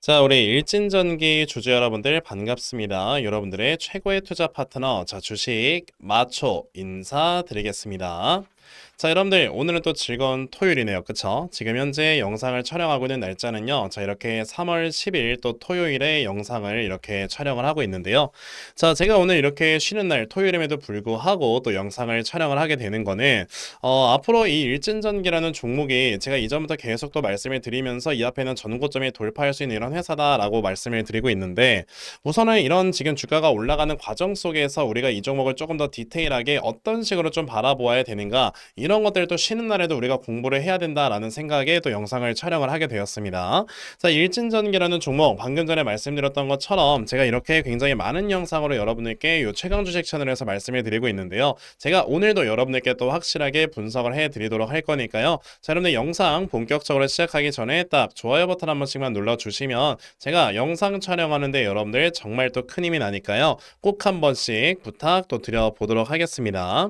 자, 우리 일진전기 주주 여러분들 반갑습니다. 여러분들의 최고의 투자 파트너, 자, 주식 마초 인사드리겠습니다. 자, 여러분들 오늘은 또 즐거운 토요일이네요. 그쵸? 지금 현재 영상을 촬영하고 있는 날짜는요. 자, 이렇게 3월 10일 또 토요일에 영상을 이렇게 촬영을 하고 있는데요. 자, 제가 오늘 이렇게 쉬는 날 토요일임에도 불구하고 또 영상을 촬영을 하게 되는 거는 어, 앞으로 이 일진전기라는 종목이 제가 이전부터 계속 또 말씀을 드리면서 이 앞에는 전고점이 돌파할 수 있는 이런 회사다라고 말씀을 드리고 있는데 우선은 이런 지금 주가가 올라가는 과정 속에서 우리가 이 종목을 조금 더 디테일하게 어떤 식으로 좀 바라보아야 되는가 이런 것들을 또 쉬는 날에도 우리가 공부를 해야 된다라는 생각에 또 영상을 촬영을 하게 되었습니다. 자, 일진전기라는 종목 방금 전에 말씀드렸던 것처럼 제가 이렇게 굉장히 많은 영상으로 여러분들께 이 최강 주식 채널에서 말씀을 드리고 있는데요. 제가 오늘도 여러분들께 또 확실하게 분석을 해 드리도록 할 거니까요. 자, 여러분들 영상 본격적으로 시작하기 전에 딱 좋아요 버튼 한 번씩만 눌러 주시면 제가 영상 촬영하는데 여러분들 정말 또 큰 힘이 나니까요. 꼭 한 번씩 부탁 또 드려 보도록 하겠습니다.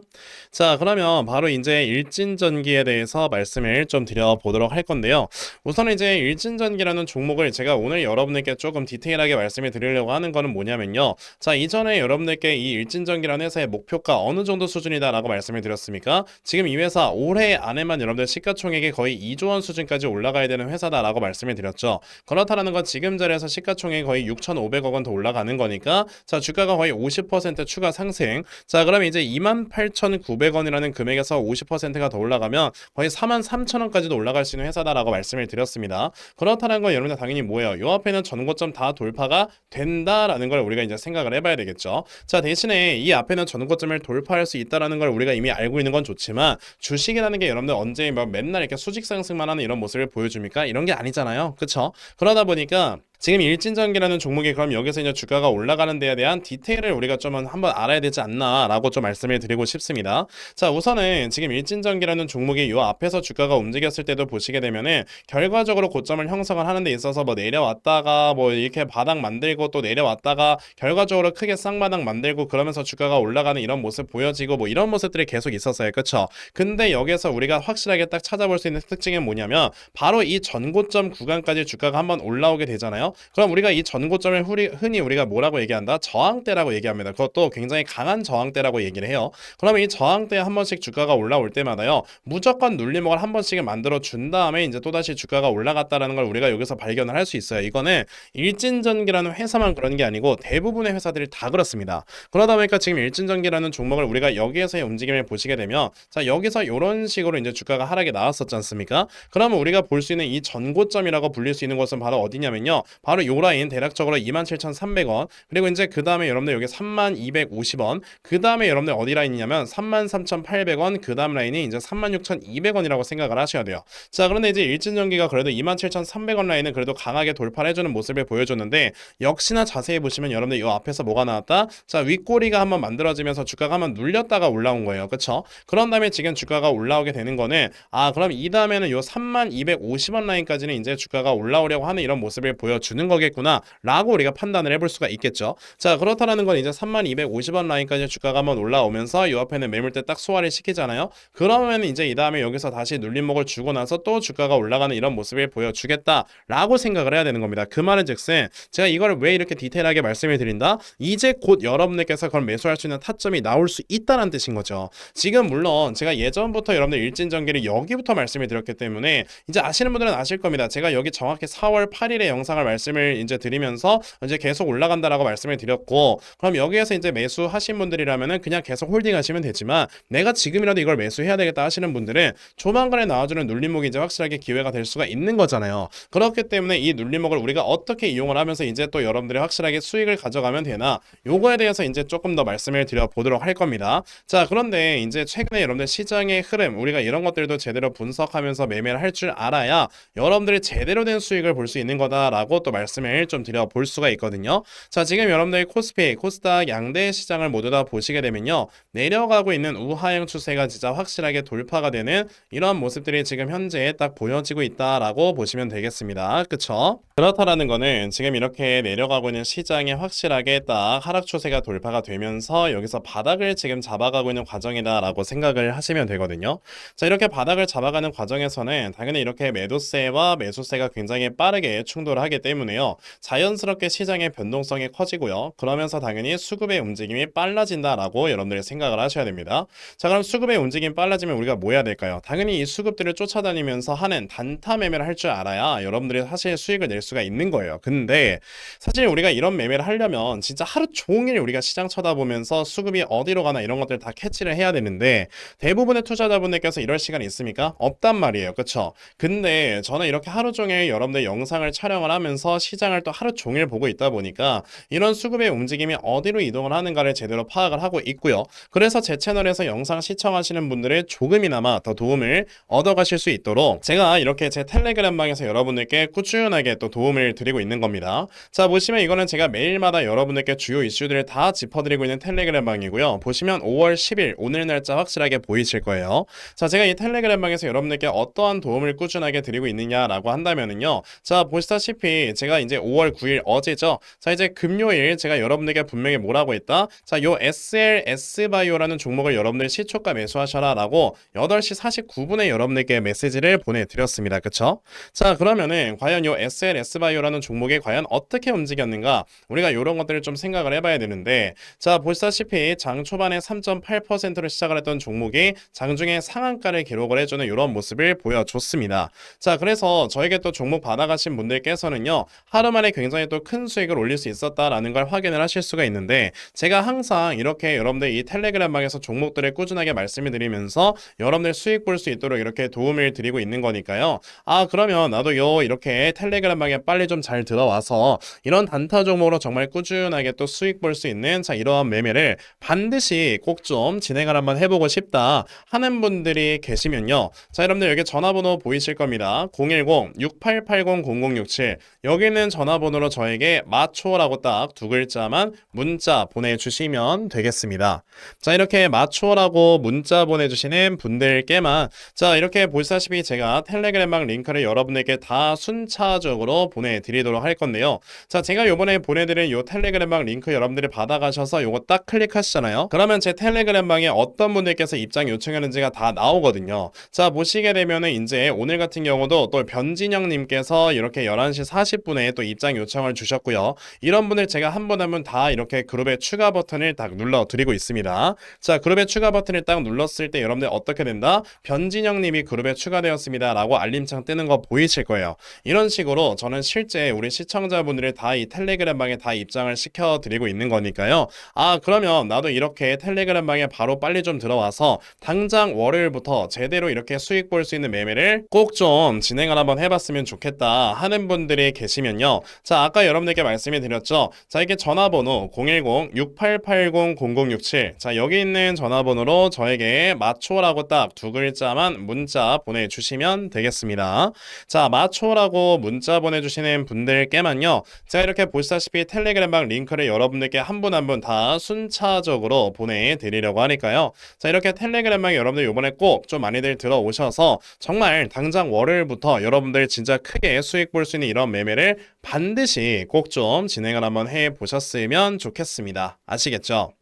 자, 그러면 바로 이제 일진전기에 대해서 말씀을 좀 드려 보도록 할 건데요. 우선 이제 일진전기라는 종목을 제가 오늘 여러분들께 조금 디테일하게 말씀을 드리려고 하는 거는 뭐냐면요. 자, 이전에 여러분들께 이 일진전기라는 회사의 목표가 어느 정도 수준이다라고 말씀을 드렸습니까? 지금 이 회사 올해 안에만 여러분들 시가총액이 거의 2조 원 수준까지 올라가야 되는 회사다라고 말씀을 드렸죠. 그렇다라는 건 지금 자리에서 시가총액이 거의 6,500억 원 더 올라가는 거니까 자, 주가가 거의 50% 추가 상승. 자, 그러면 이제 28,900원이라는 금액에서 50%가 더 올라가면 거의 43,000원까지도 올라갈 수 있는 회사다라고 말씀을 드렸습니다. 그렇다는 건 여러분들 당연히 뭐예요? 요 앞에는 전고점 다 돌파가 된다라는 걸 우리가 이제 생각을 해봐야 되겠죠. 자, 대신에 이 앞에는 전고점을 돌파할 수 있다라는 걸 우리가 이미 알고 있는 건 좋지만 주식이라는 게 여러분들 언제 뭐 맨날 이렇게 수직 상승만 하는 이런 모습을 보여줍니까? 이런 게 아니잖아요. 그쵸? 그러다 보니까 지금 일진전기라는 종목이 그럼 여기서 이제 주가가 올라가는 데에 대한 디테일을 우리가 좀 한번 알아야 되지 않나라고 좀 말씀을 드리고 싶습니다. 자, 우선은 지금 일진전기라는 종목이 요 앞에서 주가가 움직였을 때도 보시게 되면은 결과적으로 고점을 형성을 하는 데 있어서 뭐 내려왔다가 뭐 이렇게 바닥 만들고 또 내려왔다가 결과적으로 크게 쌍바닥 만들고 그러면서 주가가 올라가는 이런 모습 보여지고 뭐 이런 모습들이 계속 있었어요. 그쵸? 근데 여기서 우리가 확실하게 딱 찾아볼 수 있는 특징이 뭐냐면 바로 이 전고점 구간까지 주가가 한번 올라오게 되잖아요. 그럼 우리가 이 전고점을 흔히, 우리가 뭐라고 얘기한다? 저항대라고 얘기합니다. 그것도 굉장히 강한 저항대라고 얘기를 해요. 그러면 이 저항대에 한 번씩 주가가 올라올 때마다요. 무조건 눌림목을 한 번씩은 만들어 준 다음에 이제 또다시 주가가 올라갔다라는 걸 우리가 여기서 발견을 할 수 있어요. 이거는 일진전기라는 회사만 그런 게 아니고 대부분의 회사들이 다 그렇습니다. 그러다 보니까 지금 일진전기라는 종목을 우리가 여기에서의 움직임을 보시게 되면 자 여기서 이런 식으로 이제 주가가 하락이 나왔었지 않습니까? 그러면 우리가 볼 수 있는 이 전고점이라고 불릴 수 있는 곳은 바로 어디냐면요. 바로 요 라인 대략적으로 27,300원. 그리고 이제 그 다음에 여러분들 여기 3250원. 그 다음에 여러분들 어디 라인이냐면 33,800원. 그 다음 라인이 이제 36,200원이라고 생각을 하셔야 돼요. 자 그런데 이제 일진전기가 그래도 27,300원 라인은 그래도 강하게 돌파를 해주는 모습을 보여줬는데 역시나 자세히 보시면 여러분들 이 앞에서 뭐가 나왔다? 자 윗꼬리가 한번 만들어지면서 주가가 한번 눌렸다가 올라온 거예요. 그쵸? 그런 다음에 지금 주가가 올라오게 되는 거는 아 그럼 이 다음에는 요 3250원 라인까지는 이제 주가가 올라오려고 하는 이런 모습을 보여주 는 거겠구나 라고 우리가 판단을 해볼 수가 있겠죠. 자 그렇다라는 건 이제 3250원 라인까지 주가가 한번 올라오면서 이 앞에는 매물대 딱 소화를 시키잖아요. 그러면 이제 이 다음에 여기서 다시 눌림목을 주고 나서 또 주가가 올라가는 이런 모습을 보여주겠다 라고 생각을 해야 되는 겁니다. 그 말은 즉슨 제가 이걸 왜 이렇게 디테일하게 말씀을 드린다? 이제 곧 여러분들께서 그걸 매수할 수 있는 타점이 나올 수 있다는 뜻인 거죠. 지금 물론 제가 예전부터 여러분들 일진전기를 여기부터 말씀을 드렸기 때문에 이제 아시는 분들은 아실 겁니다. 제가 여기 정확히 4월 8일에 영상을 말씀을 이제 드리면서 이제 계속 올라간다라고 말씀을 드렸고 그럼 여기에서 이제 매수하신 분들이라면은 그냥 계속 홀딩하시면 되지만 내가 지금이라도 이걸 매수해야 되겠다 하시는 분들은 조만간에 나와주는 눌림목이 이제 확실하게 기회가 될 수가 있는 거잖아요. 그렇기 때문에 이 눌림목을 우리가 어떻게 이용을 하면서 이제 또 여러분들이 확실하게 수익을 가져가면 되나 요거에 대해서 이제 조금 더 말씀을 드려 보도록 할 겁니다. 자 그런데 이제 최근에 여러분들 시장의 흐름 우리가 이런 것들도 제대로 분석하면서 매매를 할 줄 알아야 여러분들이 제대로 된 수익을 볼 수 있는 거다라고 또 말씀을 좀 드려 볼 수가 있거든요. 자 지금 여러분들 코스피, 코스닥 양대 시장을 모두 다 보시게 되면요 내려가고 있는 우하형 추세가 진짜 확실하게 돌파가 되는 이런 모습들이 지금 현재 딱 보여지고 있다라고 보시면 되겠습니다. 그쵸? 그렇다라는 거는 지금 이렇게 내려가고 있는 시장에 확실하게 딱 하락 추세가 돌파가 되면서 여기서 바닥을 지금 잡아가고 있는 과정이다라고 생각을 하시면 되거든요. 자 이렇게 바닥을 잡아가는 과정에서는 당연히 이렇게 매도세와 매수세가 굉장히 빠르게 충돌을 하기 때문에 때문에요. 자연스럽게 시장의 변동성이 커지고요. 그러면서 당연히 수급의 움직임이 빨라진다라고 여러분들이 생각을 하셔야 됩니다. 자, 그럼 수급의 움직임이 빨라지면 우리가 뭐 해야 될까요? 당연히 이 수급들을 쫓아다니면서 하는 단타 매매를 할 줄 알아야 여러분들이 사실 수익을 낼 수가 있는 거예요. 근데 사실 우리가 이런 매매를 하려면 진짜 하루 종일 우리가 시장 쳐다보면서 수급이 어디로 가나 이런 것들 다 캐치를 해야 되는데 대부분의 투자자분들께서 이럴 시간이 있습니까? 없단 말이에요. 그쵸? 근데 저는 이렇게 하루 종일 여러분들 영상을 촬영을 하면서 시장을 또 하루 종일 보고 있다 보니까 이런 수급의 움직임이 어디로 이동을 하는가를 제대로 파악을 하고 있고요. 그래서 제 채널에서 영상 시청하시는 분들의 조금이나마 더 도움을 얻어가실 수 있도록 제가 이렇게 제 텔레그램 방에서 여러분들께 꾸준하게 또 도움을 드리고 있는 겁니다. 자, 보시면 이거는 제가 매일마다 여러분들께 주요 이슈들을 다 짚어드리고 있는 텔레그램 방이고요. 보시면 5월 10일 오늘 날짜 확실하게 보이실 거예요. 자, 제가 이 텔레그램 방에서 여러분들께 어떠한 도움을 꾸준하게 드리고 있느냐라고 한다면은요. 자, 보시다시피 제가 이제 5월 9일 어제죠. 자, 이제 금요일 제가 여러분들께 분명히 뭐라고 했다? 자, 요 SLS 바이오라는 종목을 여러분들 시초가 매수하셔라라고 8시 49분에 여러분들께 메시지를 보내드렸습니다. 그쵸? 자, 그러면은 과연 요 SLS 바이오라는 종목이 과연 어떻게 움직였는가? 우리가 이런 것들을 좀 생각을 해봐야 되는데, 자, 보시다시피 장 초반에 3.8%로 시작을 했던 종목이 장중에 상한가를 기록을 해주는 이런 모습을 보여줬습니다. 자, 그래서 저에게 또 종목 받아가신 분들께서는요, 하루 만에 굉장히 또 큰 수익을 올릴 수 있었다라는 걸 확인을 하실 수가 있는데, 제가 항상 이렇게 여러분들 이 텔레그램 방에서 종목들을 꾸준하게 말씀을 드리면서 여러분들 수익 볼 수 있도록 이렇게 도움을 드리고 있는 거니까요. 아, 그러면 나도 요 이렇게 텔레그램 방에 빨리 좀 잘 들어와서 이런 단타 종목으로 정말 꾸준하게 또 수익 볼 수 있는 자, 이러한 매매를 반드시 꼭 좀 진행을 한번 해보고 싶다 하는 분들이 계시면요. 자, 여러분들 여기 전화번호 보이실 겁니다. 010-6880-0067 여기는 전화번호로 저에게 마초라고 딱 두 글자만 문자 보내주시면 되겠습니다. 자, 이렇게 마초라고 문자 보내주시는 분들께만 자, 이렇게 보시다시피 제가 텔레그램방 링크를 여러분에게 다 순차적으로 보내드리도록 할 건데요. 자, 제가 요번에 보내드린 요 텔레그램방 링크 여러분들이 받아가셔서 요거 딱 클릭하시잖아요. 그러면 제 텔레그램방에 어떤 분들께서 입장 요청했는지가 다 나오거든요. 자, 보시게 되면은 이제 오늘 같은 경우도 또 변진영님께서 이렇게 11시 40 분에 또 입장 요청을 주셨고요. 이런 분들 제가 한 분 한 분 다 이렇게 그룹에 추가 버튼을 딱 눌러 드리고 있습니다. 자, 그룹에 추가 버튼을 딱 눌렀을 때 여러분들 어떻게 된다? 변진영 님이 그룹에 추가되었습니다. 라고 알림창 뜨는 거 보이실 거예요. 이런 식으로 저는 실제 우리 시청자분들을 다 이 텔레그램 방에 다 입장을 시켜드리고 있는 거니까요. 아, 그러면 나도 이렇게 텔레그램 방에 바로 빨리 좀 들어와서 당장 월요일부터 제대로 이렇게 수익 볼 수 있는 매매를 꼭 좀 진행을 한번 해봤으면 좋겠다 하는 분들이 계시 면요. 자, 아까 여러분들께 말씀을 드렸죠. 자, 이게 전화번호 010-6880-0067. 자, 여기 있는 전화번호로 저에게 마초라고 딱 두 글자만 문자 보내주시면 되겠습니다. 자, 마초라고 문자 보내주시는 분들께만요. 제가 이렇게 보시다시피 텔레그램방 링크를 여러분들께 한 분 한 분 다 순차적으로 보내드리려고 하니까요. 자, 이렇게 텔레그램방 여러분들 요번에 꼭 좀 많이들 들어오셔서 정말 당장 월요일부터 여러분들 진짜 크게 수익 볼 수 있는 이런 매매 를 반드시 꼭 좀 진행을 한번 해 보셨으면 좋겠습니다. 아시겠죠?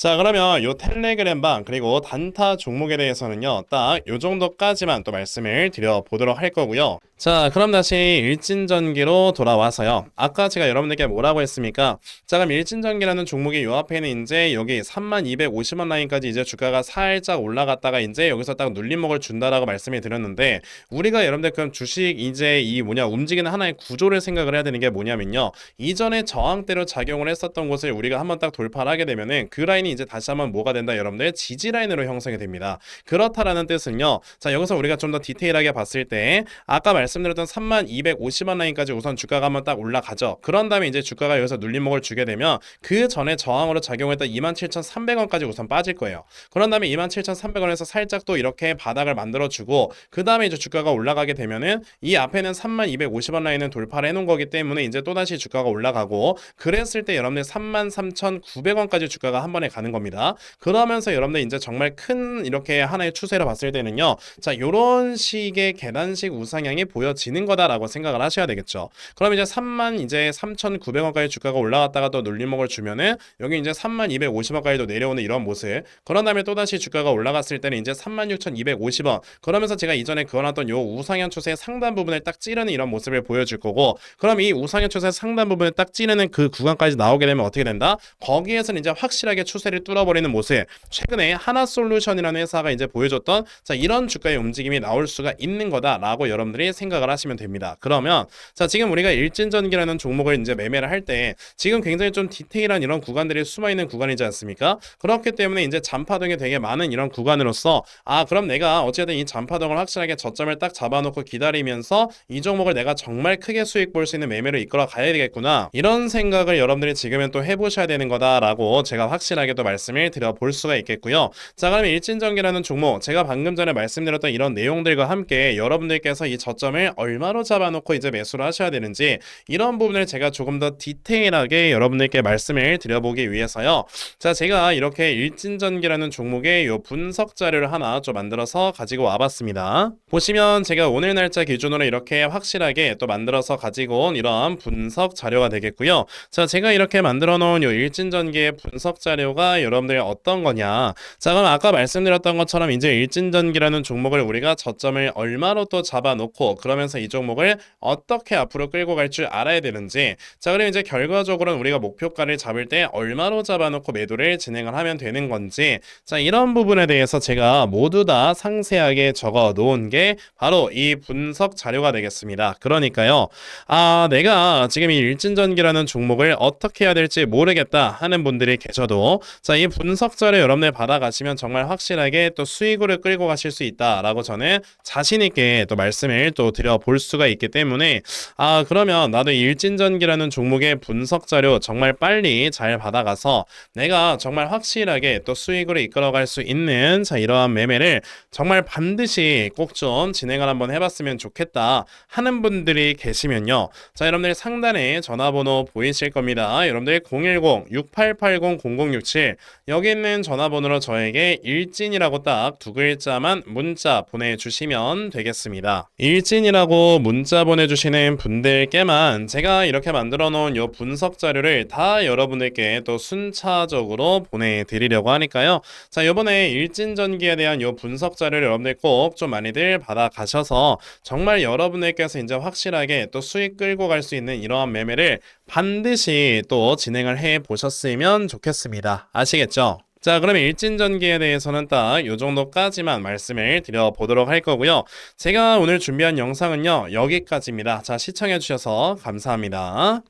자, 그러면 요 텔레그램 방 그리고 단타 종목에 대해서는요. 딱 요 정도까지만 또 말씀을 드려 보도록 할 거고요. 자, 그럼 다시 일진전기로 돌아와서요. 아까 제가 여러분들께 뭐라고 했습니까? 자, 그럼 일진전기라는 종목이 요 앞에는 이제 여기 3250원 라인까지 이제 주가가 살짝 올라갔다가 이제 여기서 딱 눌림목을 준다라고 말씀을 드렸는데 우리가 여러분들 그럼 주식 이제 이 뭐냐 움직이는 하나의 구조를 생각을 해야 되는 게 뭐냐면요. 이전에 저항대로 작용을 했었던 곳을 우리가 한번 딱 돌파를 하게 되면은 그 라인이 이제 다시 한번 뭐가 된다 여러분들 지지 라인으로 형성이 됩니다. 그렇다라는 뜻은요. 자, 여기서 우리가 좀 더 디테일하게 봤을 때 아까 말씀드렸던 3250원 라인까지 우선 주가가 한번 딱 올라가죠. 그런 다음에 이제 주가가 여기서 눌림목을 주게 되면 그 전에 저항으로 작용했던 27,300원까지 우선 빠질 거예요. 그런 다음에 27,300원에서 살짝 또 이렇게 바닥을 만들어 주고 그 다음에 이제 주가가 올라가게 되면은 이 앞에는 3250원 라인은 돌파를 해놓은 거기 때문에 이제 또 다시 주가가 올라가고 그랬을 때 여러분들 33,900원까지 주가가 한 번에 가는 겁니다. 그러면서 여러분들 이제 정말 큰 이렇게 하나의 추세로 봤을 때는요. 자, 요런 식의 계단식 우상향이 보여지는 거다라고 생각을 하셔야 되겠죠. 그럼 이제 3만 이제 3,900원까지 주가가 올라갔다가 또 눌림목을 주면은 여기 이제 3만 250원까지도 내려오는 이런 모습. 그런 다음에 또다시 주가가 올라갔을 때는 이제 36,250원. 그러면서 제가 이전에 그어놨던 요 우상향 추세의 상단 부분을 딱 찌르는 이런 모습을 보여줄 거고 그럼 이 우상향 추세 상단 부분을 딱 찌르는 그 구간까지 나오게 되면 어떻게 된다? 거기에서는 이제 확실하게 추세 를 뚫어버리는 모습. 최근에 하나솔루션이라는 회사가 이제 보여줬던 자 이런 주가의 움직임이 나올 수가 있는 거다라고 여러분들이 생각을 하시면 됩니다. 그러면 자 지금 우리가 일진전기라는 종목을 이제 매매를 할 때 지금 굉장히 좀 디테일한 이런 구간들이 숨어 있는 구간이지 않습니까? 그렇기 때문에 이제 잔파동이 되게 많은 이런 구간으로서 아 그럼 내가 어쨌든 이 잔파동을 확실하게 저점을 딱 잡아놓고 기다리면서 이 종목을 내가 정말 크게 수익 볼 수 있는 매매를 이끌어 가야 되겠구나 이런 생각을 여러분들이 지금은 또 해보셔야 되는 거다라고 제가 확실하게 또 말씀을 드려볼 수가 있겠고요. 자 그럼 일진전기라는 종목 제가 방금 전에 말씀드렸던 이런 내용들과 함께 여러분들께서 이 저점을 얼마로 잡아놓고 이제 매수를 하셔야 되는지 이런 부분을 제가 조금 더 디테일하게 여러분들께 말씀을 드려보기 위해서요. 자 제가 이렇게 일진전기라는 종목의 요 분석 자료를 하나 좀 만들어서 가지고 와봤습니다. 보시면 제가 오늘 날짜 기준으로 이렇게 확실하게 또 만들어서 가지고 온 이런 분석 자료가 되겠고요. 자 제가 이렇게 만들어 놓은 요 일진전기의 분석 자료가 여러분들 어떤 거냐. 자 그럼 아까 말씀드렸던 것처럼 이제 일진전기라는 종목을 우리가 저점을 얼마로 또 잡아놓고 그러면서 이 종목을 어떻게 앞으로 끌고 갈 줄 알아야 되는지. 자 그럼 이제 결과적으로는 우리가 목표가를 잡을 때 얼마로 잡아놓고 매도를 진행을 하면 되는 건지. 자 이런 부분에 대해서 제가 모두 다 상세하게 적어 놓은 게 바로 이 분석 자료가 되겠습니다. 그러니까요. 아 내가 지금 이 일진전기라는 종목을 어떻게 해야 될지 모르겠다 하는 분들이 계셔도 자 이 분석 자료 여러분들 받아가시면 정말 확실하게 또 수익으로 끌고 가실 수 있다라고 저는 자신 있게 또 말씀을 또 드려 볼 수가 있기 때문에 아 그러면 나도 이 일진전기라는 종목의 분석 자료 정말 빨리 잘 받아가서 내가 정말 확실하게 또 수익으로 이끌어갈 수 있는 자 이러한 매매를 정말 반드시 꼭 좀 진행을 한번 해봤으면 좋겠다 하는 분들이 계시면요. 자 여러분들 상단에 전화번호 보이실 겁니다. 여러분들 010-6880-0067 여기 있는 전화번호로 저에게 일진이라고 딱 두 글자만 문자 보내주시면 되겠습니다. 일진이라고 문자 보내주시는 분들께만 제가 이렇게 만들어 놓은 요 분석 자료를 다 여러분들께 또 순차적으로 보내드리려고 하니까요. 자, 요번에 일진 전기에 대한 요 분석 자료를 여러분들 꼭 좀 많이들 받아가셔서 정말 여러분들께서 이제 확실하게 또 수익 끌고 갈 수 있는 이러한 매매를 반드시 또 진행을 해 보셨으면 좋겠습니다. 아시겠죠? 자, 그러면 일진전기에 대해서는 딱요 정도까지만 말씀을 드려보도록 할 거고요. 제가 오늘 준비한 영상은요, 여기까지입니다. 자, 시청해주셔서 감사합니다.